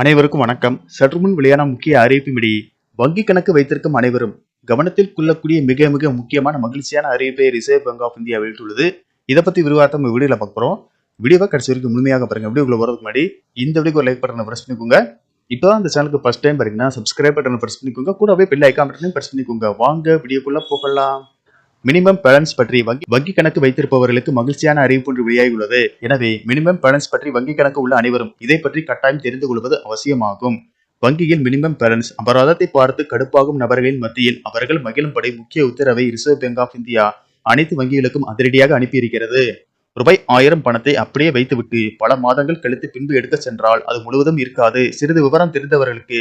அனைவருக்கும் வணக்கம். சற்று முன் வெளியான முக்கிய அறிவிப்பின்படி வங்கி கணக்கு வைத்திருக்கும் அனைவரும் கவனத்தில் கொள்ளக்கூடிய மிக மிக முக்கியமான மகிழ்ச்சியான அறிவிப்பை ரிசர்வ் பேங்க் ஆஃப் இந்தியா வெளியிட்டுள்ளது. இதை பத்தி விரிவாக நம்ம வீடியோல பார்க்க போறோம். வீடியோவை கடைசி வரைக்கும் முழுமையாக பாருங்க. வீடியோக்குள்ள வரதுக்கு முன்னாடி இந்த வீடியோக்கு லைக் பட்டனை பிரஸ் பண்ணிக்கோங்க. இப்போதான் இந்த சேனலுக்கு ஃபர்ஸ்ட் டைம் பாருங்கன்னா சப்ஸ்கிரைப் பட்டனை பிரஸ் பண்ணிக்கோங்க. கூடவே பெல் ஐக்கான் பட்டனையும் பிரஸ் பண்ணிக்கோங்க. வாங்க வீடியோக்குள்ள போகலாம். மினிமம் பேலன்ஸ் பற்றி வங்கி வங்கி கணக்கு வைத்திருப்பவர்களுக்கு மகிழ்ச்சியான அறிவிப்பு ஒன்று வெளியாகியுள்ளது. எனவே மினிமம் பேலன்ஸ் பற்றி வங்கி கணக்கு உள்ள அனைவரும் இதை பற்றி கட்டாயம் தெரிந்து கொள்வது அவசியமாகும். வங்கியில் மினிமம் பேலன்ஸ் அபராதத்தை பார்த்து கடுப்பாகும் நபர்களின் மத்தியில் அவர்கள் மகிழும்படி முக்கிய உத்தரவை ரிசர்வ் பேங்க் ஆஃப் இந்தியா அனைத்து வங்கிகளுக்கும் அதிரடியாக அனுப்பியிருக்கிறது. ரூபாய் ஆயிரம் பணத்தை அப்படியே வைத்துவிட்டு பல மாதங்கள் கழித்து பின்பு எடுக்க சென்றால் அது முழுவதும் இருக்காது. சிறிது விவரம் தெரிந்தவர்களுக்கு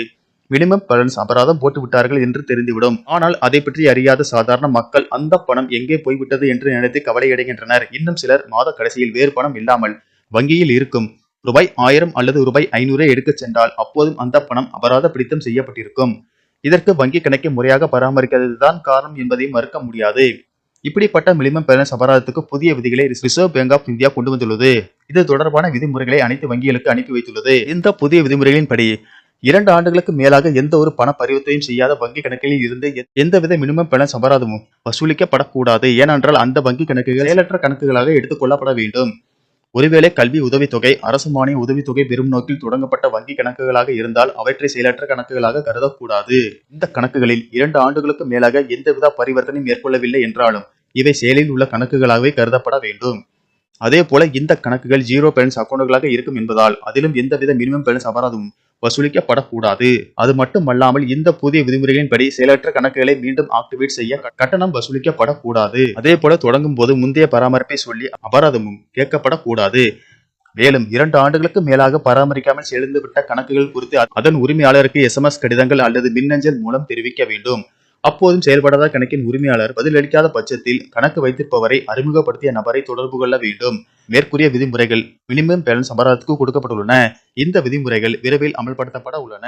மினிமம் பேலன்ஸ் அபராதம் போட்டு விட்டார்கள் என்று தெரிந்துவிடும். ஆனால் அதை பற்றி அறியாத சாதாரண மக்கள் அந்த பணம் எங்கே போய்விட்டது என்று நினைத்து கவலையடைகின்றனர். இன்னும் சிலர் மாத கடைசியில் வேறு பணம் இல்லாமல் வங்கியில் இருக்கும். ரூபாய் ஆயிரம் அல்லது ரூபாய் ஐநூறே எடுக்கச் சென்றால் அப்போதும் அந்த பணம் அபராத பிடித்தம் செய்யப்பட்டிருக்கும். இதற்கு வங்கி கணக்கை முறையாக பராமரிக்காததுதான் காரணம் என்பதை மறுக்க முடியாது. இப்படிப்பட்ட மினிமம் பேலன்ஸ் அபராதத்துக்கு புதிய விதிகளை ரிசர்வ் பேங்க் ஆஃப் இந்தியா கொண்டு வந்துள்ளது. இது தொடர்பான விதிமுறைகளை அனைத்து வங்கிகளுக்கு அனுப்பி வைத்துள்ளது. இந்த புதிய விதிமுறைகளின்படி இரண்டு ஆண்டுகளுக்கு மேலாக எந்த ஒரு பண பரிவர்த்தனையும் செய்யாத வங்கி கணக்கில் இருந்து எந்தவித மினிமம் பண சம்பராதமும் வசூலிக்கப்படக்கூடாது. ஏனென்றால் அந்த வங்கி கணக்குகள் செயலற்ற கணக்குகளாக எடுத்துக் கொள்ளப்பட வேண்டும். ஒருவேளை கல்வி உதவித்தொகை அரசு மானிய உதவித்தொகை பெறும் நோக்கில் தொடங்கப்பட்ட வங்கி கணக்குகளாக இருந்தால் அவற்றை செயலற்ற கணக்குகளாக கருதக்கூடாது. இந்த கணக்குகளில் இரண்டு ஆண்டுகளுக்கு மேலாக எந்தவித பரிவர்த்தனையும் மேற்கொள்ளவில்லை என்றாலும் இவை செயலில் உள்ள கணக்குகளாகவே கருதப்பட வேண்டும். அதே போல இந்த கணக்குகள் ஜீரோ பேலன்ஸ் அக்கௌண்டுகளாக இருக்கும் என்பதால் அதிலும் எந்தவித மினிமம் பேலன்ஸ் அபராதமும் வசூலிக்கப்படக்கூடாது. அது மட்டுமல்லாமல் இந்த புதிய விதிமுறைகளின்படி செயலற்ற கணக்குகளை மீண்டும் ஆக்டிவேட் செய்ய கட்டணம் வசூலிக்கப்படக்கூடாது. அதே போல தொடங்கும் போது முந்தைய பராமரிப்பை சொல்லி அபராதமும் கேட்கப்படக்கூடாது. மேலும் இரண்டு ஆண்டுகளுக்கு மேலாக பராமரிக்காமல் சேர்ந்துவிட்ட கணக்குகள் குறித்து அதன் உரிமையாளருக்கு எஸ்எம்எஸ் கடிதங்கள் அல்லது மின்னஞ்சல் மூலம் தெரிவிக்க வேண்டும். அப்போதும் செயல்படாத கணக்கின் உரிமையாளர் பதிலளிக்காத பட்சத்தில் கணக்கு வைத்திருப்பவரை அறிமுகப்படுத்திய நபரை தொடர்பு கொள்ள வேண்டும். மேற்கூறிய விதிமுறைகள் மினிமம் பேலன்ஸ் அபராதத்துக்கு கொடுக்கப்பட்டுள்ளன. இந்த விதிமுறைகள் விரைவில் அமல்படுத்தப்பட உள்ளன.